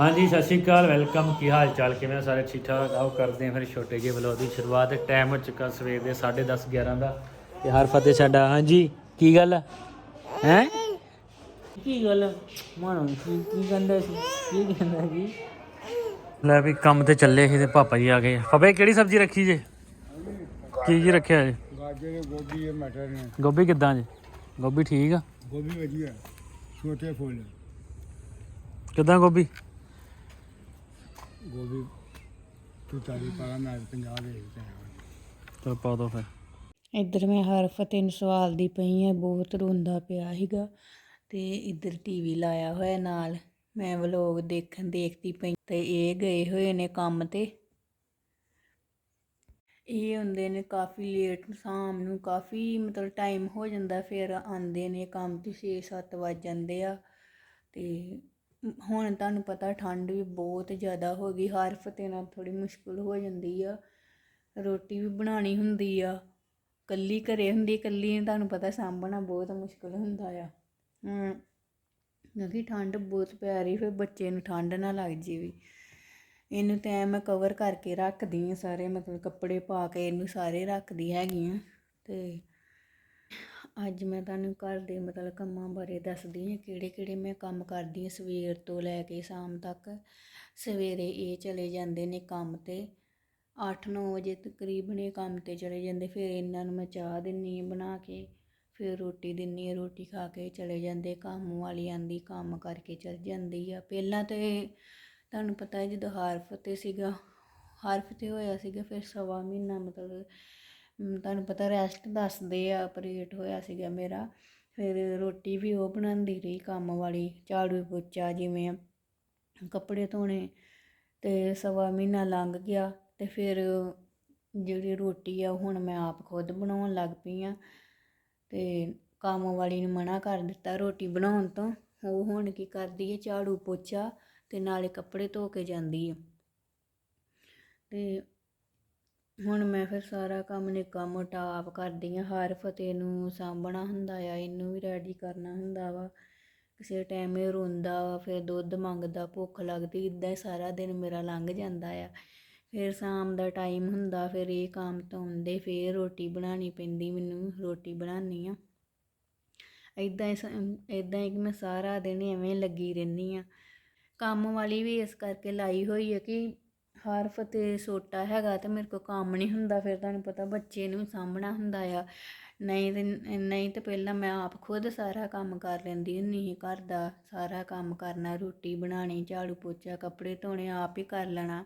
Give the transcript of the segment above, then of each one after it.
ਹਾਂਜੀ ਸਤਿ ਸ਼੍ਰੀ ਅਕਾਲ ਵੈਲਕਮ। ਕੀ ਹਾਲ ਚਾਲ? ਕਿਵੇਂ ਸਾਰੇ? ਠੀਕ ਠਾਕ ਆਓ ਕਰਦੇ ਹਾਂ ਫਿਰ ਛੋਟੇ ਜਿਹੇ ਵਲੋਗ ਦੀ ਸ਼ੁਰੂਆਤ। ਟਾਈਮ ਹੋ ਚੁੱਕਾ ਸਵੇਰ ਦੇ 10:30 11 ਦਾ। ਤੇ ਹਰ ਫਤਿਹ ਸਾਡਾ। ਹਾਂਜੀ ਕੀ ਗੱਲ? ਹੈ? ਕੀ ਗੱਲ? ਮਾਣੋ ਕੀ ਕੀ ਕਹਿੰਦਾ ਸੀ? ਕੀ ਕਹਿੰਦਾ ਸੀ ਲੈ ਵੀ ਕੰਮ ਤੇ ਚੱਲੇ ਸੀ ਤੇ ਪਾਪਾ ਜੀ ਆ ਗਏ। ਫਬੇ ਕਿਹੜੀ ਸਬਜ਼ੀ ਰੱਖੀ ਜੇ? ਕੀ ਜੀ ਰੱਖਿਆ ਜੇ? ਗਾਜਰ ਗੋਭੀ ਮਟਰ ਨੇ। ਗੋਭੀ ਕਿੱਦਾਂ ਜੇ? ਗੋਭੀ ਠੀਕ ਆ? ਗੋਭੀ ਵਧੀਆ। ਛੋਟੇ ਫੁੱਲ। ਕਿੱਦਾਂ ਗੋਭੀ? ਗੋਭੀ ਤੂੰ ਤਾਰੀ ਪਾਲਾ ਮੈਂ 50 ਦੇ ਦਿੱਤਾ ਚਲ ਪਾ ਦੋ ਫਿਰ। ਇੱਧਰ ਮੈਂ ਹਰ ਫਤਿਹ ਨੂੰ ਸਵਾਲਦੀ ਪਈ ਆ ਬਹੁਤ ਰੋਂਦਾ ਪਿਆ ਸੀਗਾ। ਤੇ ਇੱਧਰ ਟੀਵੀ ਲਾਇਆ ਹੋਇਆ ਨਾਲ ਮੈਂ ਵਲੋਗ ਦੇਖਣ ਦੇਖਦੀ ਪਈ ਤੇ ਇਹ ਗਏ ਹੋਏ ਨੇ ਕੰਮ ਤੇ। ਇਹ ਹੁੰਦੇ ਨੇ ਕਾਫੀ ਲੇਟ ਸ਼ਾਮ ਨੂੰ ਕਾਫੀ ਮਤਲਬ ਟਾਈਮ ਹੋ ਜਾਂਦਾ ਫਿਰ ਆਉਂਦੇ ਨੇ ਕੰਮ ਤੋਂ 6-7 ਵੱਜ ਜਾਂਦੇ ਆ। ਤੇ ਹੁਣ ਤੁਹਾਨੂੰ ਪਤਾ ਠੰਡ ਵੀ ਬਹੁਤ ਜ਼ਿਆਦਾ ਹੋ ਗਈ, ਹਰ ਫਤਿਹ ਨਾਲ ਥੋੜੀ ਮੁਸ਼ਕਲ ਹੋ ਜਾਂਦੀ ਆ। ਰੋਟੀ ਵੀ ਬਣਾਉਣੀ ਹੁੰਦੀ ਆ ਕੱਲੀ ਘਰੇ ਹੁੰਦੀ ਕੱਲੀ ਨੂੰ ਤੁਹਾਨੂੰ ਪਤਾ ਸਾਂਭਣਾ ਬਹੁਤ ਮੁਸ਼ਕਲ ਹੁੰਦਾ ਆ। ਹਮ ਕਿਉਂਕਿ ਠੰਡ ਬਹੁਤ ਪੈ ਰਹੀ ਫਿਰ ਬੱਚੇ ਨੂੰ ਠੰਡ ਨਾ ਲੱਗ ਜੇ ਵੀ ਇਹਨੂੰ ਤਾਂ ਮੈਂ ਕਵਰ ਕਰਕੇ ਰੱਖਦੀ ਆ ਸਾਰੇ, ਮਤਲਬ ਕੱਪੜੇ ਪਾ ਕੇ ਇਹਨੂੰ ਸਾਰੇ ਰੱਖਦੀ ਹੈਗੀ ਆ, ਤੇ ਅੱਜ ਮੈਂ ਤੁਹਾਨੂੰ ਘਰ ਦੇ ਮਤਲਬ ਕੰਮਾਂ ਬਾਰੇ ਦੱਸਦੀ ਹਾਂ, ਕਿਹੜੇ ਕਿਹੜੇ ਮੈਂ ਕੰਮ ਕਰਦੀ ਹਾਂ ਸਵੇਰ ਤੋਂ ਲੈ ਕੇ ਸ਼ਾਮ ਤੱਕ। ਸਵੇਰੇ ਇਹ ਚਲੇ ਜਾਂਦੇ ਨੇ ਕੰਮ ਤੇ। 8-9 ਵਜੇ ਤਕਰੀਬਨ ਇਹ ਕੰਮ ਤੇ ਚਲੇ ਜਾਂਦੇ, ਫਿਰ ਇਹਨਾਂ ਨੂੰ ਮੈਂ ਚਾਹ ਦਿੰਨੀ ਹਾਂ ਬਣਾ ਕੇ, ਫਿਰ ਰੋਟੀ ਦਿੰਨੀ ਹਾਂ, ਰੋਟੀ ਖਾ ਕੇ ਚਲੇ ਜਾਂਦੇ, ਕੰਮ ਵਾਲੀ ਆਂਦੀ ਕੰਮ ਕਰਕੇ ਚਲ ਜਾਂਦੀ ਆ। ਪਹਿਲਾਂ ਤੇ ਤੁਹਾਨੂੰ ਪਤਾ ਹੈ ਜਦੋਂ ਹਾਰ 'ਤੇ ਸੀਗਾ ਹਾਰ 'ਤੇ ਹੋਇਆ ਸੀਗਾ, ਫਿਰ ਸਵਾ ਮਹੀਨਾ ਮਤਲਬ ਤੁਹਾਨੂੰ ਪਤਾ ਰੈਸਟ ਦੱਸਦੇ ਆ ਆਪਰੇਟ ਹੋਇਆ ਸੀਗਾ ਮੇਰਾ। ਫਿਰ ਰੋਟੀ ਵੀ ਉਹ ਬਣਾਉਂਦੀ ਰਹੀ, ਕੰਮ ਵਾਲੀ, ਝਾੜੂ ਪੋਚਾ ਜਿਵੇਂ ਕੱਪੜੇ ਧੋਣੇ ਤੇ ਸਵਾ ਮਹੀਨਾ ਲੰਘ ਗਿਆ ਤੇ ਫਿਰ ਜਿਹੜੀ ਰੋਟੀ ਆ, ਉਹ ਹੁਣ ਮੈਂ ਆਪ ਖੁਦ ਬਣਾਉਣ ਲੱਗ ਪਈ ਆ। ਤੇ ਕੰਮ ਵਾਲੀ ਨੂੰ ਮਨਾ ਕਰ ਦਿੱਤਾ ਰੋਟੀ ਬਣਾਉਣ ਤੋਂ। ਉਹ ਹੁਣ ਕੀ ਕਰਦੀ ਹੈ ਝਾੜੂ ਪੋਚਾ ਤੇ ਨਾਲੇ ਕੱਪੜੇ ਧੋ ਕੇ ਜਾਂਦੀ ਆ। ਤੇ ਹੁਣ ਮੈਂ ਫਿਰ ਸਾਰਾ ਕੰਮ ਨਿੱਕਾ ਮੋਟਾ ਆਪ ਕਰਦੀ ਹਾਂ, ਹਰ ਫਤਿਹ ਨੂੰ ਸਾਂਭਣਾ ਹੁੰਦਾ ਆ, ਇਹਨੂੰ ਵੀ ਰੈਡੀ ਕਰਨਾ ਹੁੰਦਾ ਵਾ। ਕਿਸੇ ਟਾਈਮ ਇਹ ਰੋਂਦਾ ਵਾ, ਫਿਰ ਦੁੱਧ ਮੰਗਦਾ, ਭੁੱਖ ਲੱਗਦੀ ਇਦਾਂ ਹੀ ਸਾਰਾ ਦਿਨ ਮੇਰਾ ਲੰਘ ਜਾਂਦਾ ਆ। ਫਿਰ ਸ਼ਾਮ ਦਾ ਟਾਈਮ ਹੁੰਦਾ, ਫਿਰ ਇਹ ਕੰਮ ਤੋਂ ਆਉਂਦੇ, ਫਿਰ ਰੋਟੀ ਬਣਾਉਣੀ ਪੈਂਦੀ, ਮੈਨੂੰ ਰੋਟੀ ਬਣਾਉਣੀ ਆ। ਇਦਾਂ ਹੀ ਇਦਾਂ ਹੀ ਕਿ ਮੈਂ ਸਾਰਾ ਦਿਨ ਐਵੇਂ ਲੱਗੀ ਰਹਿੰਦੀ ਆ। ਕੰਮ ਵਾਲੀ ਵੀ ਇਸ ਕਰਕੇ ਲਾਈ ਹੋਈ ਹੈ ਕਿ ਹਰ ਫਤਿਹ ਛੋਟਾ ਹੈਗਾ ਤੇ ਮੇਰੇ ਕੋਲ ਕੰਮ ਨਹੀਂ ਹੁੰਦਾ, ਫਿਰ ਤੁਹਾਨੂੰ ਪਤਾ ਬੱਚੇ ਨੂੰ ਵੀ ਸਾਂਭਣਾ ਹੁੰਦਾ ਆ। ਨਹੀਂ ਤੇ ਨਹੀਂ ਤੇ ਪਹਿਲਾਂ ਮੈਂ ਆਪ ਖੁਦ ਸਾਰਾ ਕੰਮ ਕਰ ਲੈਂਦੀ ਹੁੰਦੀ ਸੀ ਘਰ ਦਾ, ਸਾਰਾ ਕੰਮ ਕਰਨਾ, ਰੋਟੀ ਬਣਾਉਣੀ, ਝਾੜੂ ਪੋਚਾ, ਕੱਪੜੇ ਧੋਣੇ, ਆਪ ਹੀ ਕਰ ਲੈਣਾ।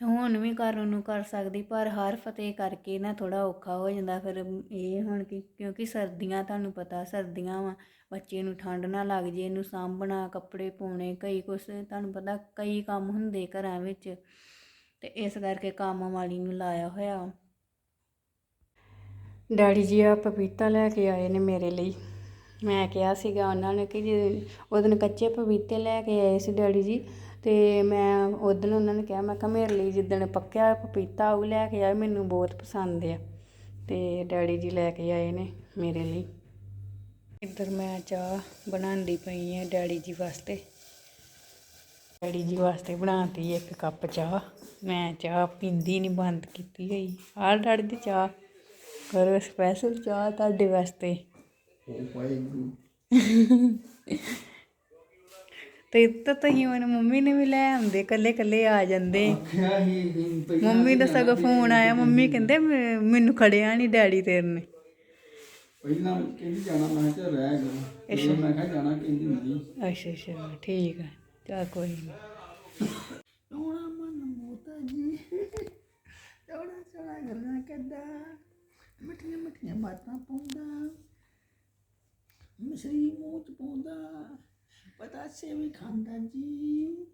ਤੇ ਹੁਣ ਵੀ ਕਰਨ ਉਹਨੂੰ ਕਰ ਸਕਦੀ, ਪਰ ਹਰ ਫਤਿਹ ਕਰਕੇ ਨਾ ਥੋੜਾ ਔਖਾ ਹੋ ਜਾਂਦਾ, ਫਿਰ ਇਹ ਹੁਣ ਕਿ, ਕਿਉਂਕਿ ਸਰਦੀਆਂ ਤੁਹਾਨੂੰ ਪਤਾ ਸਰਦੀਆਂ ਵਾ ਬੱਚੇ ਨੂੰ ਠੰਡ ਨਾ ਲੱਗ ਜੇ, ਇਹਨੂੰ ਸਾਂਭਣਾ, ਕੱਪੜੇ ਪਾਉਣੇ, ਕਈ ਕੁਛ, ਤੁਹਾਨੂੰ ਪਤਾ ਕਈ ਕੰਮ ਹੁੰਦੇ ਘਰਾਂ ਵਿੱਚ। ਤੇ ਇਸ ਕਰਕੇ ਕੰਮ ਵਾਲੀ ਨੂੰ ਲਾਇਆ ਹੋਇਆ। ਡੈਡੀ ਜੀ ਆ ਪਪੀਤਾ ਲੈ ਕੇ ਆਏ ਨੇ ਮੇਰੇ ਲਈ। ਮੈਂ ਕਿਹਾ ਸੀਗਾ ਉਹਨਾਂ ਨੇ ਕਿ ਜੇ ਉਹ ਦਿਨ ਕੱਚੇ ਪਪੀਤੇ ਲੈ ਕੇ ਆਏ ਸੀ ਡੈਡੀ ਜੀ, ਤੇ ਮੈਂ ਉਹ ਦਿਨ ਉਹਨਾਂ ਨੇ ਕਿਹਾ, ਮੈਂ ਕਿਹਾ ਮੇਰੇ ਲਈ ਜਿੱਦਣ ਪੱਕਿਆ ਪਪੀਤਾ ਉਹ ਲੈ ਕੇ ਆਏ, ਮੈਨੂੰ ਬਹੁਤ ਪਸੰਦ ਆ। ਤੇ ਡੈਡੀ ਜੀ ਲੈ ਕੇ ਆਏ ਨੇ ਮੇਰੇ ਲਈ। ਇੱਧਰ ਮੈਂ ਚਾਹ ਬਣਾਉਂਦੀ ਪਈ ਆ ਡੈਡੀ ਜੀ ਵਾਸਤੇ। ਡੈਡੀ ਜੀ ਵਾਸਤੇ ਬਣਾਤੀ ਇੱਕ ਕੱਪ ਚਾਹ। ਮੈਂ ਚਾਹ ਪੀਂਦੀ ਨਹੀਂ ਬੰਦ ਕੀਤੀ ਹੋਈ। ਆਹ ਡੈਡੀ ਦੀ ਚਾਹ। ਕਰੋ ਸਪੈਸ਼ਲ ਚਾਹ ਤੁਹਾਡੇ ਵਾਸਤੇ। ਤੇ ਇੱਥੇ ਤੁਸੀਂ ਮੈਨੂੰ ਮੰਮੀ ਨੇ ਵੀ ਲੈ ਆਉਂਦੇ ਕੱਲੇ ਕੱਲੇ ਆ ਜਾਂਦੇ। ਮੰਮੀ ਦਾ ਸਗੋਂ ਫੋਨ ਆਇਆ ਮੰਮੀ ਕਹਿੰਦੇ ਮੈਨੂੰ ਖੜਿਆ ਨਹੀਂ ਡੈਡੀ ਤੇਰੇ ਨੇ। ਪਹਿਲਾਂ ਕਹਿੰਦੀ ਜਾਣਾ ਮੈਂ ਕਿਹਾ ਰਹਿ ਗਿਆ ਫਿਰ ਮੈਂ ਕਿਹਾ ਜਾਣਾ ਕਹਿੰਦੀ ਨਹੀਂ ਅੱਛਾ ਅੱਛਾ ਠੀਕ ਆ। ਚਾ ਕੋਈ ਨਹੀਂ ਸੋਹਣਾ ਮਨ ਮੋਤਾ ਜੀ। ਸੋਹਣਾ ਸੋਹਣਾ ਗੱਲਾਂ ਕਰਦਾ। ਮਿੱਠੀਆਂ ਮਿੱਠੀਆਂ ਬਾਤਾਂ ਪਾਉਂਦਾ। ਮਿਸਰੀ ਮੂੰਹ ਚ ਪਾਉਂਦਾ। ਪਤਾ ਸੇ ਵੀ ਖਾਂਦਾ ਜੀ।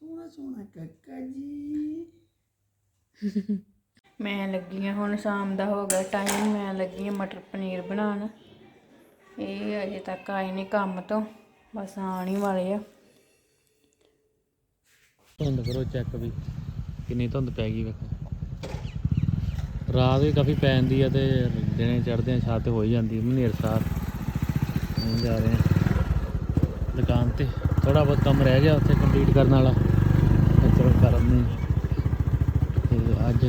ਸੋਹਣਾ ਸੋਹਣਾ ਕਾਕਾ ਜੀ। ਮੈਂ ਲੱਗੀ ਹਾਂ, ਹੁਣ ਸ਼ਾਮ ਦਾ ਹੋ ਗਿਆ ਟਾਈਮ ਮੈਂ ਲੱਗੀ ਹਾਂ ਮਟਰ ਪਨੀਰ ਬਣਾਉਣ। ਇਹ ਅਜੇ ਤੱਕ ਆਏ ਨਹੀਂ ਕੰਮ ਤੋਂ, ਬਸ ਆਉਣ ਹੀ ਵਾਲੇ ਆ। ਧੁੰਦ ਕਰੋ ਚੈੱਕ ਵੀ, ਕਿੰਨੀ ਧੁੰਦ ਪੈ ਗਈ ਵੇਖੋ। ਰਾਤ ਵੀ ਕਾਫੀ ਪੈ ਜਾਂਦੀ ਆ ਤੇ ਦਿਨੇ ਚੜਦੇ ਆ ਛੱਤ ਹੋ ਹੀ ਜਾਂਦੀ, ਹਨੇਰ ਸਾਰ। ਨਹੀਂ ਜਾ ਰਹੇ ਆ ਦੁਕਾਨ ਤੇ। ਥੋੜਾ ਬਹੁਤ ਕੰਮ ਰਹਿ ਗਿਆ ਉੱਥੇ ਕੰਪਲੀਟ ਕਰਨ ਵਾਲਾ। ਤੇ ਚਲੋ ਕਰਨੇ ਤੇ ਅੱਜ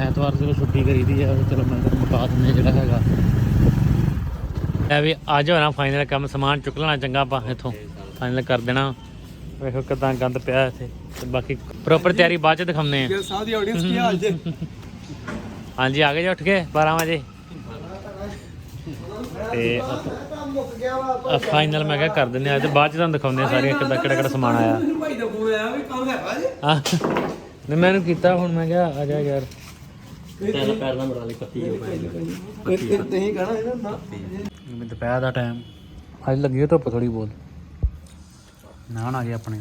ਐਤਵਾਰ ਜਦੋਂ ਛੁੱਟੀ ਕਰੀਦੀ ਆ ਚਲੋ ਮੈਂ ਤਾਂ ਮੁਕਾ ਦਿੰਦੇ ਜਿਹੜਾ ਹੈਗਾ। ਐ ਵੀ ਅੱਜ ਹੋਣਾ ਫਾਈਨਲ ਕੰਮ ਸਮਾਨ ਚੁੱਕ ਲੈਣਾ ਚੰਗਾ ਆਪਾਂ ਇੱਥੋਂ। ਫਾਈਨਲ ਕਰ ਦੇਣਾ। ਵੇਖੋ ਕਿਦਾਂ ਗੰਦ ਪਿਆ ਇੱਥੇ। ਤੇ ਬਾਕੀ ਪ੍ਰੋਪਰ ਤਿਆਰੀ ਬਾਅਦ ਚ ਦਿਖਾਉਂਦੇ ਆ। ਸਾਹ ਦੀ ਆਡੀਅנס ਕੀ ਹਾਲ ਜੇ ਹਾਂਜੀ ਆ ਗਏ ਜੀ ਉੱਠ ਕੇ 12 ਵਜੇ। ਤੇ ਫਾਈਨਲ ਮੈਂ ਕਿਹਾ ਕਰ ਦਿੰਦੇ ਆ। ਤੇ ਬਾਅਦ ਚ ਤੁਹਾਨੂੰ ਦਿਖਾਉਂਦੇ ਆ ਸਾਰੇ ਕਿੱਦਾਂ ਕਿਹੜਾ ਕਿਹੜਾ ਸਮਾਨ ਆਇਆ। ਭਾਈ ਦਾ ਫੋਨ ਆਇਆ ਵੀ ਕੰਮ ਹੈਗਾ ਜੇ। ਹਾਂ। ਨਹੀਂ ਮੈਨੂੰ ਕੀਤਾ ਹੁਣ ਮੈਂ ਕਿਹਾ ਆ ਜਾ ਯਾਰ। ਲਈ ਪੱਤੀ ਜੋ ਕਹਣਾ ਇਹਨਾਂ ਨਾ ਦੁਪਹਿਰ ਦਾ ਟਾਈਮ ਅੱਜ ਲੱਗੀ ਧੁੱਪ ਥੋੜੀ ਬਹੁਤ। ਨਾਨ ਆ ਗਏ ਆਪਣੇ।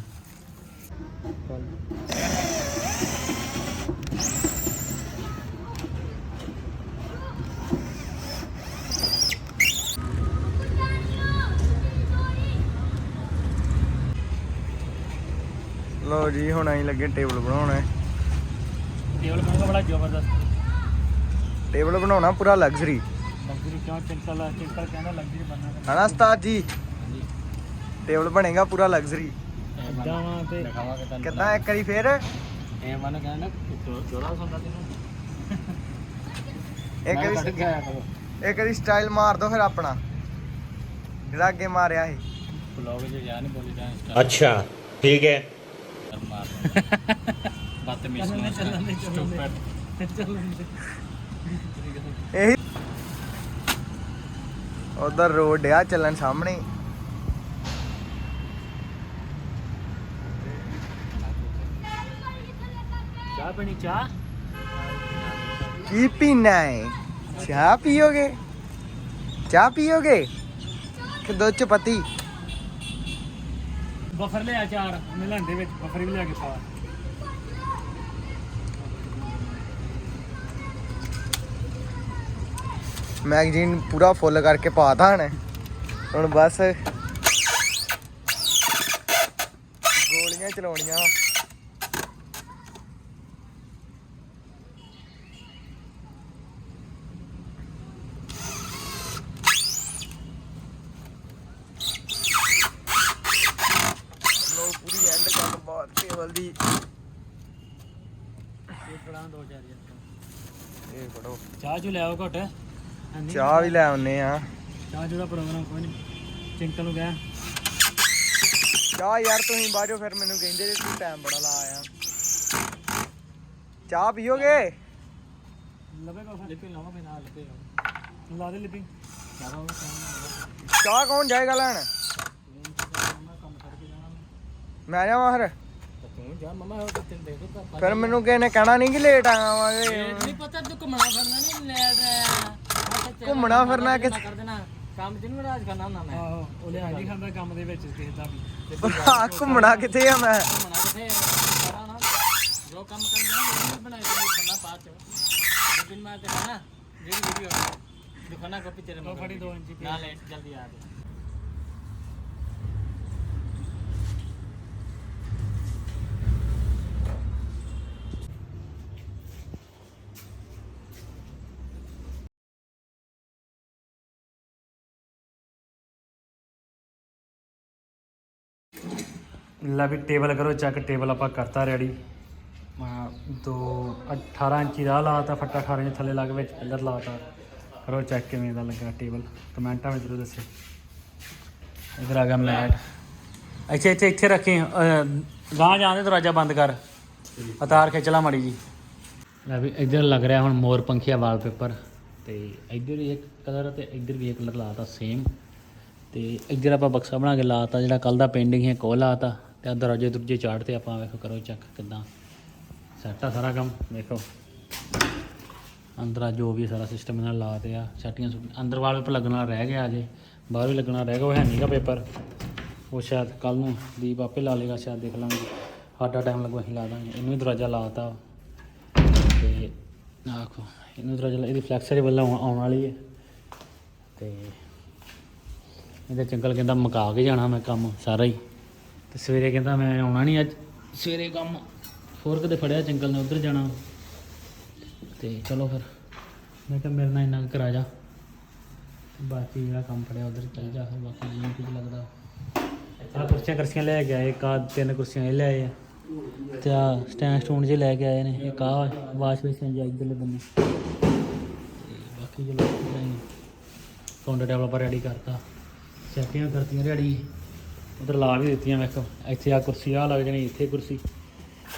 ਲਓ ਜੀ ਹੁਣ ਅਸੀਂ ਲੱਗੇ ਟੇਬਲ ਬਣਾਉਣਾ। ਟੇਬਲ ਬਣਾਉਣਾ ਬੜਾ ਜ਼ਬਰਦਸਤ टेबल बनाना पूरा लग्जरी नमस्कार जी? टेबल बनेगा पूरा लग्जरी कितना एक करी फिर? एक करी स्टाइल मार दो फिर अपना। जरा अगे मारिया अच्छा ठीक है। ਇਹੀ ਉਧਰ ਰੋਡ ਆ ਚੱਲਣ ਸਾਹਮਣੇ। ਹੀ। ਚਾਹ ਪੀਣੀ ਚਾਹ? ਕੀ ਪੀਣਾ ਹੈ ਚਾਹ ਪੀਓਗੇ? ਚਾਹ ਪੀਓਗੇ? ਕਿ ਦੁੱਧ ਚ ਪੱਤੀ? ਬਫਰ ਲਿਆ ਚਾਰ ਉਹਨੇ ਲੈਂਦੇ ਵਿੱਚ ਬਫਰ ਵੀ ਲਿਆ ਕੇ ਪਾ ਮੈਗਜ਼ੀਨ ਪੂਰਾ ਫੁੱਲ ਕਰਕੇ ਪਾਤਾ ਹਣ ਹੁਣ ਬਸ ਗੋਲੀਆਂ ਚਲਾਉਣੀਆਂ। ਟੇਬਲ ਦੀ। ਇਹ ਫੜਾ ਦੋ ਚਾਰ ਯਾਰ। ਇਹ ਫੜੋ। ਚਾਹ ਚੁ ਲਿਆਓ ਘਟ। ਚਾਹ ਵੀ ਲੈ ਆਉਨੇ ਆ ਚਾਹ ਦਾ ਪ੍ਰੋਗਰਾਮ ਕੋਈ ਨਹੀਂ ਚਿੰਕਲ ਨੂੰ ਗਿਆ। ਚਾਹ ਯਾਰ ਤੁਸੀਂ ਬਾਜੋ ਫਿਰ ਮੈਨੂੰ ਕਹਿੰਦੇ ਜੇ ਤੂੰ ਟਾਈਮ ਬੜਾ ਲਾ ਆਇਆ। ਚਾਹ ਪੀਓਗੇ? ਲਵੇ ਕੋ ਲਿਪੀ ਲਾਵਾ ਮੈਂ ਨਾਲ ਲਿਪੀ ਲਾ ਦੇ ਲਿਪੀ। ਜ਼ਿਆਦਾ ਉਹ ਕੰਮ ਚਾਹ ਕੌਣ ਜਾਏਗਾ ਲੈਣ? ਕੰਮ ਮੈਂ। ਜਾਵਾਂ ਫਿਰ। ਤੂੰ ਜਾ ਮਮਾ ਉਹ ਤੇ ਤੈਨੂੰ ਦੇ ਦੋ ਫਿਰ ਮੈਨੂੰ ਕਿਸੇ ਨੇ ਕਹਿਣਾ ਨਹੀਂ ਕਿ ਲੇਟ ਆਵਾਂਗੇ ਨਹੀਂ ਪਤਾ ਤੂੰ ਘੁੰਮਣਾ ਫਿਰਨਾ ਨਹੀਂ ਲੈਟ ਘੁੰਮਣਾ ਫਿਰਨਾ ਕਿੱਥੇ? ਕਰ ਦੇਣਾ। ਕੰਮ ਚ ਨਹੀਂ ਰਾਜ ਕਰਨਾ ਹੁੰਦਾ ਮੈਂ। ਆਹੋ ਉਹ ਲਿਆ ਨਹੀਂ ਖਾਂਦਾ ਕੰਮ ਦੇ ਵਿੱਚ ਕਿਸੇ ਦਾ ਵੀ। ਆ ਘੁੰਮਣਾ ਕਿੱਥੇ ਆ ਮੈਂ? ਘੁੰਮਣਾ ਕਿਥੇ ਸਾਰਾ ਨਾ ਜੋ ਕੰਮ ਕਰਨਾ ਉਹ ਬਣਾਏ ਤੇ ਖਾਣਾ ਬਾਅਦ ਚ। ਲੇਕਿਨ ਮੈਂ ਤੇ ਖਾਣਾ ਜਿਹੜੀ ਵੀਡੀਓ ਦਿਖਾਣਾ ਕਾਪੀ ਤੇਰੇ ਮਗਰ। ਫੜੀ 2 ਇੰਚ ਨਾ ਲੈ ਜਲਦੀ ਆ ਜਾ। ਲੈ ਵੀ ਟੇਬਲ ਕਰੋ, ਚੈੱਕ ਟੇਬਲ ਆਪਾਂ ਕਰਤਾ ਰੈਡੀ ਮੈਂ ਦੋ 18 ਇੰਚੀ ਦਾ ਲਾਤਾ, ਫੱਟਾ 18 ਇੰਚ ਥੱਲੇ ਲੱਗ ਵਿੱਚ ਪਿੱਲਰ ਲਾਤਾ। ਕਰੋ ਚੈੱਕ ਕਿਵੇਂ ਦਾ ਲੱਗਾ ਟੇਬਲ। ਕਮੈਂਟਾਂ ਵਿੱਚ ਜ਼ਰੂਰ ਦੱਸਿਓ। ਇਧਰ ਆ ਗਿਆ ਮੈਟ। ਅੱਛਾ ਇੱਥੇ ਇੱਥੇ ਰੱਖੇ ਗਾਂ ਜਾਂਦੇ ਦਰਵਾਜ਼ਾ ਬੰਦ ਕਰ। ਅਤਾਰ ਖਿੱਚ ਲਾ ਮੜੀ ਜੀ। ਲੈ ਵੀ ਇੱਧਰ ਲੱਗ ਰਿਹਾ ਹੁਣ ਮੋਰ ਪੰਖੀਆ ਵਾਲਪੇਪਰ। ਤੇ ਇੱਧਰ ਵੀ ਇੱਕ ਕਲਰ ਤੇ ਇੱਧਰ ਵੀ ਇੱਕ ਕਲਰ ਲਾਤਾ ਸੇਮ ਤੇ ਇੱਧਰ ਆਪਾਂ ਬਕਸਾ ਬਣਾ ਕੇ ਲਾਤਾ, ਜਿਹੜਾ ਕੱਲ ਦਾ ਪੈਂਡਿੰਗ ਹੈ ਕੋਲ ਲਾਤਾ। ਤੇ ਦਰਵਾਜ਼ੇ ਦਰਵਾਜ਼ੇ ਚਾੜ 'ਤੇ ਆਪਾਂ ਵੇਖੋ, ਕਰੋ ਚੈੱਕ ਕਿਦਾਂ ਸੈੱਟ ਆ ਸਾਰਾ ਕੰਮ, ਵੇਖੋ। ਅੰਦਰ ਆ ਜੋ ਵੀ ਸਾਰਾ ਸਿਸਟਮ ਇਹਨਾਂ ਲਾਤੇ ਆ ਛੱਟੀਆਂ ਸੁੱਟੀਆਂ ਅੰਦਰ ਵਾਲ ਪੇਪਰ ਲੱਗਣਾ ਰਹਿ ਗਿਆ ਅਜੇ ਬਾਹਰ ਵੀ ਲੱਗਣਾ ਰਹਿ ਗਿਆ, ਉਹ ਹੈ ਨਹੀਂਗਾ ਪੇਪਰ ਉਹ ਸ਼ਾਇਦ ਕੱਲ ਨੂੰ ਦੀਪ ਆਪੇ ਲਾ ਲੇਗਾ ਸ਼ਾਇਦ ਦੇਖ ਲਾਂਗੇ। ਸਾਡਾ ਟਾਈਮ ਲੱਗੂ, ਅਸੀਂ ਲਾ ਦਾਂਗੇ। ਇਹਨੂੰ ਵੀ ਦਰਵਾਜ਼ਾ ਲਾਤਾ ਤੇ। ਆਖੋ, ਇਹਨੂੰ ਦਰਵਾਜ਼ਾ ਇਹਦੀ ਫਲੈਕਸਰ ਵੱਲ ਆਉਣ ਵਾਲੀ ਹੈ ਤੇ ਇਹਦਾ ਚੰਕਲ ਕਹਿੰਦਾ ਮੁਕਾ ਕੇ ਜਾਣਾ ਮੈਂ ਕੰਮ ਸਾਰਾ ਹੀ। ਤੇ ਸਵੇਰੇ ਕਹਿੰਦਾ ਮੈਂ ਆਉਣਾ ਨਹੀਂ ਅੱਜ। ਸਵੇਰੇ ਕੰਮ ਫੋਰਕ ਤੇ ਫੜਿਆ ਜੰਗਲ ਨੇ, ਉੱਧਰ ਜਾਣਾ। ਤੇ ਚਲੋ ਫਿਰ, ਮੈਂ ਕਿਹਾ ਮੇਰੇ ਨਾਲ ਇੰਨਾ ਕੁ ਕਰਾ ਜਾ। ਬਾਕੀ ਜਿਹੜਾ ਕੰਮ ਫੜਿਆ ਉਧਰ ਚੱਲ ਜਾ, ਫਿਰ ਬਾਕੀ ਜਿਵੇਂ ਕੁਝ ਲੱਗਦਾ। ਆ ਕੁਰਸੀਆਂ ਕਰਸੀਆਂ ਲੈ ਕੇ ਆਏ, ਇੱਕ ਆਹ ਤਿੰਨ ਕੁਰਸੀਆਂ ਇਹ ਲੈ ਆਏ ਆ। ਤੇ ਆ ਸਟੈਂਡ ਸਟੂਨ ਜੇ ਲੈ ਕੇ ਆਏ ਨੇ, ਇੱਕ ਆ ਵਾਸ਼ ਬੇਸਿਨ ਜਾਂ ਇੱਧਰਲੇ ਬੰਨੇ। ਤੇ ਬਾਕੀ ਚਲੋ ਕਾਊਂਟਰ ਟੇਬਲ ਰੈਡੀ ਕਰਤਾ। ਸੈਟੀਆਂ ਕਰਤੀਆਂ ਰੈਡੀ ਉਧਰ ਲਾ ਵੀ ਦਿੱਤੀਆਂ ਵੇਖੋ ਇੱਥੇ ਆ ਕੁਰਸੀ ਆ ਲੱਗ ਜਾਣੀ ਇੱਥੇ ਕੁਰਸੀ।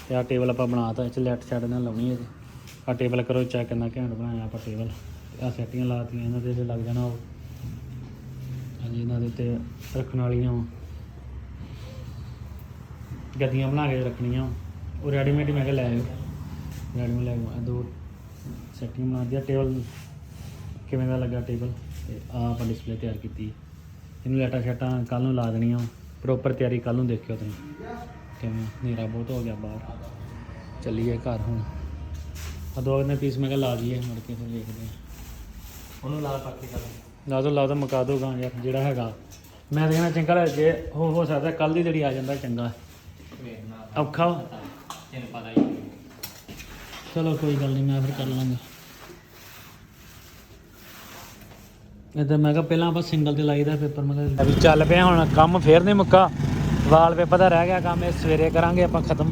ਤੇ ਆ ਟੇਬਲ ਆਪਾਂ ਬਣਾਤਾ ਇਹ ਚ ਲੈਟ ਛੱਡ ਨਾਲ ਲਾਉਣੀ ਹੈ ਆ ਟੇਬਲ ਕਰੋ ਚੈੱਕ ਕਿੰਨਾ ਘੈਂਟ ਬਣਾਇਆ ਆਪਾਂ ਟੇਬਲ। ਆ ਸੈਟੀਆਂ ਲਾਤੀਆਂ ਇਹਨਾਂ ਦੇ ਤੇ ਲੱਗ ਜਾਣਾ ਉਹ। ਹਾਂਜੀ, ਇਹਨਾਂ ਦੇ 'ਤੇ ਰੱਖਣ ਵਾਲੀਆਂ ਗੱਦੀਆਂ ਬਣਾ ਕੇ ਰੱਖਣੀਆਂ ਉਹ। ਰੈਡੀਮੇਡ ਹੀ ਮੈਂ ਕਿਹਾ ਲੈ ਆਇਓ। ਰੈਡੀਮੇਡ ਲੈ ਆਇਓ। ਦੋ ਸੈਟਿੰਗ ਬਣਾ ਦਿਆ ਟੇਬਲ ਕਿਵੇਂ ਦਾ ਲੱਗਾ ਟੇਬਲ? ਤੇ ਆ ਆਪਾਂ ਡਿਸਪਲੇ ਤਿਆਰ ਕੀਤੀ ਇਹਨੂੰ ਲੈਟਾ ਸ਼ੈਟਾਂ ਕੱਲ ਨੂੰ ਲਾ ਦੇਣੀਆਂ ਪ੍ਰੋਪਰ ਤਿਆਰੀ ਕੱਲ ਨੂੰ ਦੇਖਿਓ ਤੁਸੀਂ। ਕਿਵੇਂ? ਹਨੇਰਾ ਬਹੁਤ ਹੋ ਗਿਆ ਬਾਹਰ। ਚੱਲੀਏ ਘਰ ਹੁਣ। ਆ ਦੋ ਨੇ ਪੀਸ ਮੈਂ ਕਿਹਾ ਲਾ ਦਈਏ ਮੁੜ ਕੇ ਫਿਰ ਵੇਖਦੇ ਹਾਂ। ਉਹਨੂੰ ਲਾ ਪੱਕੀ ਕਰ ਲਾ ਦੋ ਲਾ ਦੋ ਮੁਕਾ ਦੋ ਗਾਂ ਯਾਰ ਜਿਹੜਾ ਹੈਗਾ। ਮੈਂ ਤਾਂ ਕਹਿੰਦਾ ਚੰਗਾ ਜੇ ਹੋ ਹੋ ਸਕਦਾ ਕੱਲ ਦੀ ਜਿਹੜੀ ਆ ਜਾਂਦਾ ਚੰਗਾ। ਔਖਾ ਵਾ। ਚਲੋ ਕੋਈ ਗੱਲ ਨਹੀਂ ਮੈਂ ਫਿਰ ਕਰ ਲਾਂਗਾ। ਇਹ ਤਾਂ ਮੈਂ ਕਿਹਾ ਪਹਿਲਾਂ ਆਪਾਂ ਸਿੰਗਲ ਤੇ ਲਾਈਦਾ ਪੇਪਰ ਮੈਂ ਕਿਹਾ ਵੀ ਚੱਲ ਪਿਆ ਹੁਣ ਕੰਮ ਫੇਰ ਨਹੀਂ ਮੁੱਕਾ। ਵਾਲ ਪੇਪਰ ਦਾ ਰਹਿ ਗਿਆ ਕੰਮ ਇਹ ਸਵੇਰੇ ਕਰਾਂਗੇ ਆਪਾਂ ਖਤਮ।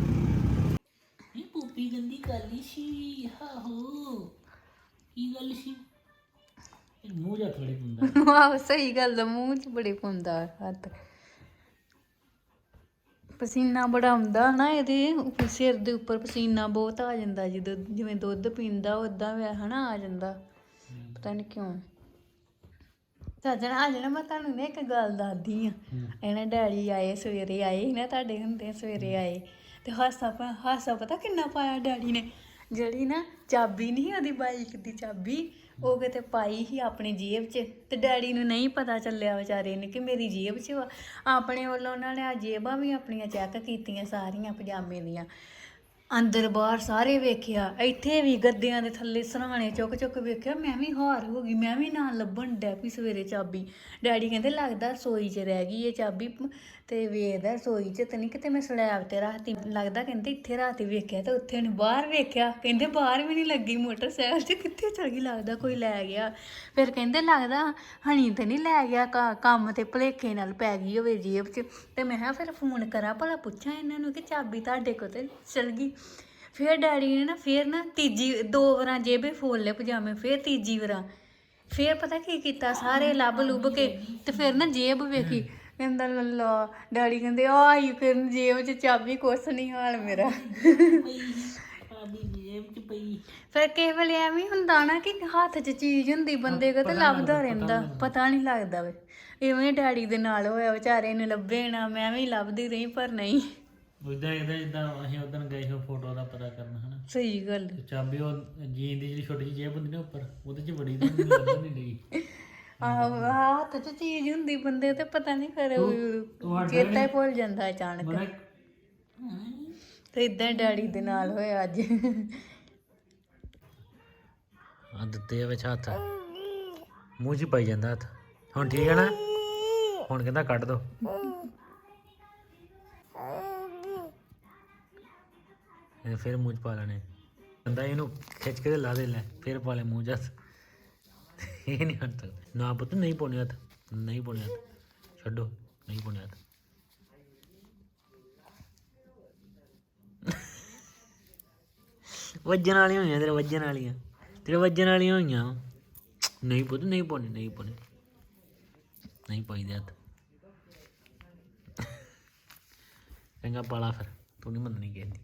ਇਹ ਪੂਪੀ ਗੰਦੀ ਕਾਲੀ ਸੀ ਹਾਹੋ ਕੀ ਗੱਲ ਸੀ? ਇਹ ਮੂੰਹ ਜਾ ਥੋੜੀ ਹੁੰਦਾ ਵਾਹ ਸਹੀ ਗੱਲ ਆ ਮੂੰਹ 'ਚ ਬੜੇ ਪੁੰਦਾ ਹੱਥ। ਪਸੀਨਾ ਬੜਾ ਆਉਂਦਾ ਹਨਾ ਇਹਦੇ ਉੱਪਰ ਸਿਰ ਦੇ ਉੱਪਰ ਪਸੀਨਾ ਬਹੁਤ ਆ ਜਾਂਦਾ ਜਦੋਂ ਜਿਵੇਂ ਦੁੱਧ ਪੀਂਦਾ ਉਦਾਂ ਵੇ ਹਨਾ ਆ ਜਾਂਦਾ। ਪਤਾ ਨਹੀਂ ਕਿਉਂ। ਸਾਜਣ ਆ ਜਾਣਾ ਮੈਂ ਤੁਹਾਨੂੰ ਨੇ ਇੱਕ ਗੱਲ ਦੱਸਦੀ ਆ ਇਹਨਾਂ ਡੈਡੀ ਆਏ ਸਵੇਰੇ ਆਏ ਸੀ ਨਾ ਤੁਹਾਡੇ ਹੁੰਦੇ ਸਵੇਰੇ ਆਏ। ਤੇ ਹਾਸਾ ਪਾ- ਹਾਸਾ ਪਤਾ ਕਿੰਨਾ ਪਾਇਆ ਡੈਡੀ ਨੇ? ਜਿਹੜੀ ਨਾ ਚਾਬੀ ਨਹੀਂ ਉਹਦੀ ਬਾਈਕ ਦੀ ਚਾਬੀ ਉਹ ਕਿਤੇ ਪਾਈ ਸੀ ਆਪਣੀ ਜੇਬ 'ਚ। ਤੇ ਡੈਡੀ ਨੂੰ ਨਹੀਂ ਪਤਾ ਚੱਲਿਆ ਵਿਚਾਰੇ ਨੇ ਕਿ ਮੇਰੀ ਜੇਬ 'ਚ ਵਾ। ਆਪਣੇ ਵੱਲੋਂ ਉਹਨਾਂ ਨੇ ਆ ਜੇਬਾਂ ਵੀ ਆਪਣੀਆਂ ਚੈੱਕ ਕੀਤੀਆਂ ਸਾਰੀਆਂ ਪਜਾਮੇ ਦੀਆਂ। ਅੰਦਰ ਬਾਹਰ ਸਾਰੇ ਵੇਖਿਆ, ਇੱਥੇ ਵੀ ਗੱਦਿਆਂ ਦੇ ਥੱਲੇ ਸਰਾਣੇ ਚੁੱਕ ਚੁੱਕ ਵੇਖਿਆ, ਮੈਂ ਵੀ ਹਾਰ ਹੋ ਗਈ, ਮੈਂ ਵੀ ਨਾ ਲੱਭਣ ਡੈ ਪਈ ਸਵੇਰੇ ਚਾਬੀ। ਡੈਡੀ ਕਹਿੰਦੇ ਲੱਗਦਾ ਰਸੋਈ 'ਚ ਰਹਿ ਗਈ ਇਹ ਚਾਬੀ, ਤੇ ਵੇਖਦਾ ਰਸੋਈ 'ਚ, ਤੇ ਨਹੀਂ ਕਿਤੇ ਮੈਂ ਸਲੈਬ ਤੇ ਰੱਖਤੀ, ਲੱਗਦਾ ਕਹਿੰਦੇ ਇੱਥੇ ਰਾਤੀ ਵੇਖਿਆ ਤੇ ਉੱਥੇ ਉਹਨੇ ਬਾਹਰ ਵੇਖਿਆ, ਕਹਿੰਦੇ ਬਾਹਰ ਵੀ ਨਹੀਂ ਲੱਗੀ ਮੋਟਰਸਾਈਕਲ 'ਚ ਕਿੱਥੇ ਚਲ ਗਈ, ਲੱਗਦਾ ਕੋਈ ਲੈ ਗਿਆ। ਫਿਰ ਕਹਿੰਦੇ ਲੱਗਦਾ ਹਣੀ ਤੇ ਨਹੀਂ ਲੈ ਗਿਆ ਕੰਮ ਤੇ ਭਲੇਖੇ ਨਾਲ ਪੈ ਗਈ ਹੋਵੇ ਜੇਬ 'ਚ, ਤੇ ਮੈਂ ਕਿਹਾ ਫਿਰ ਫੋਨ ਕਰਾਂ, ਭਲਾ ਪੁੱਛਾਂ ਇਹਨਾਂ ਨੂੰ ਕਿ ਚਾਬੀ ਤੁਹਾਡੇ ਕੋਲ ਤੇ ਚਲ ਗਈ। ਫਿਰ ਡੈਡੀ ਨੇ ਨਾ ਫਿਰ ਨਾ ਤੀਜੀ ਦੋ ਵਾਰਾਂ ਜੇਬੇ ਫੋਲ ਲਏ ਪਜਾਮੇ ਫਿਰ ਤੀਜੀ ਵਾਰਾਂ। ਫਿਰ ਪਤਾ ਕੀ ਕੀਤਾ? ਸਾਰੇ ਲੱਭ ਲੁੱਭ ਕੇ ਤੇ ਫਿਰ ਨਾ ਜੇਬ ਵੇਖੀ। ਕਹਿੰਦਾ ਲੱਲਾ ਡੈਡੀ ਕਹਿੰਦੇ ਆਈ ਫਿਰ ਜੇਬ 'ਚ ਚਾਬੀ ਕੁਛ ਨਹੀਂ ਹਾਲ ਮੇਰਾ। ਆਦੀ ਜੇਬ ਚ ਪਈ ਫਿਰ ਕਿਸੇ ਵੇਲੇ ਐਵੇਂ ਹੁੰਦਾ ਨਾ ਕਿ ਹੱਥ 'ਚ ਚੀਜ਼ ਹੁੰਦੀ ਬੰਦੇ ਕੋਲ ਤੇ ਲੱਭਦਾ ਰਹਿੰਦਾ ਪਤਾ ਨਹੀਂ ਲੱਗਦਾ ਵੇ। ਇਵੇਂ ਡੈਡੀ ਦੇ ਨਾਲ ਹੋਇਆ ਵਿਚਾਰੇ ਨੂੰ ਲੱਭੇ ਨਾ ਮੈਂ ਵੀ ਲੱਭਦੀ ਰਹੀ ਪਰ ਨਹੀਂ। ਉਦਾਂ ਇਹਦਾ ਜਿੱਦਾਂ ਅਸੀਂ ਉਦੋਂ ਗਏ ਸੀ ਫੋਟੋ ਦਾ ਪਤਾ ਕਰਨ ਹਨਾ? ਸਹੀ ਗੱਲ ਤੇ ਚਾਬੀ ਉਹ ਜੀਨ ਦੀ ਜਿਹੜੀ ਛੋਟੀ ਜਿਹੀ ਜੇਬ ਹੁੰਦੀ ਨਾ ਉੱਪਰ ਉਹਦੇ 'ਚ ਬੜੀ ਲੱਭਣ ਨਹੀਂ ਡਈ ਆਹ ਹੱਥ 'ਚ ਚੀਜ਼ ਹੁੰਦੀ ਬੰਦੇ ਤੇ ਪਤਾ ਨਹੀਂ ਫਿਰ ਤੁਹਾਡਾ ਚੇਤਾ ਹੀ ਭੁੱਲ ਜਾਂਦਾ ਅਚਾਨਕ। ਤੇ ਇਦਾਂ ਡੈਡੀ ਦੇ ਨਾਲ ਹੋਇਆ ਅੱਜ। ਆ ਦਿੱਤੇ ਵਿੱਚ ਹੱਥ। ਮੂੰਹ 'ਚ ਪਾਈ ਜਾਂਦਾ ਹੱਥ। ਹੁਣ ਠੀਕ ਹੈ ਨਾ? ਹੁਣ ਕਹਿੰਦਾ ਕੱਢ ਦੋ। ਇਹ ਫਿਰ ਮੂੰਹ 'ਚ ਪਾ ਲੈਣੇ। ਕਹਿੰਦਾ ਇਹਨੂੰ ਖਿੱਚ ਕੇ ਲਾ ਦੇ ਲੈ, ਫਿਰ ਪਾ ਲੈ ਮੂੰਹ 'ਚ ਹੱਥ। ਇਹ ਨਹੀਂ ਹੱਥ, ਨਾ ਪੁੱਤ, ਨਹੀਂ ਪਾਉਣੇ ਹੱਥ, ਨਹੀਂ ਪਾਉਣੇ ਹੱਥ। ਛੱਡੋ, ਨਹੀਂ ਪਾਉਣੇ ਹੱਥ। ਵੱਜਣ ਵਾਲੀਆਂ ਹੋਈਆਂ ਤੇਰੇ, ਵੱਜਣ ਵਾਲੀਆਂ। ਤੇਰੇ ਵੱਜਣ ਵਾਲੀਆਂ ਹੋਈਆਂ। ਨਹੀਂ ਪੁੱਤ, ਨਹੀਂ ਪਾਉਣੀ ਨਹੀਂ ਪਾਉਣੀ। ਨਹੀਂ ਪਾਈਦੇ ਹੱਥ। ਚੰਗਾ ਪਾਲਾ ਫਿਰ, ਤੂੰ ਨਹੀਂ ਮੰਨਣੀ ਕਹਿੰਦੀ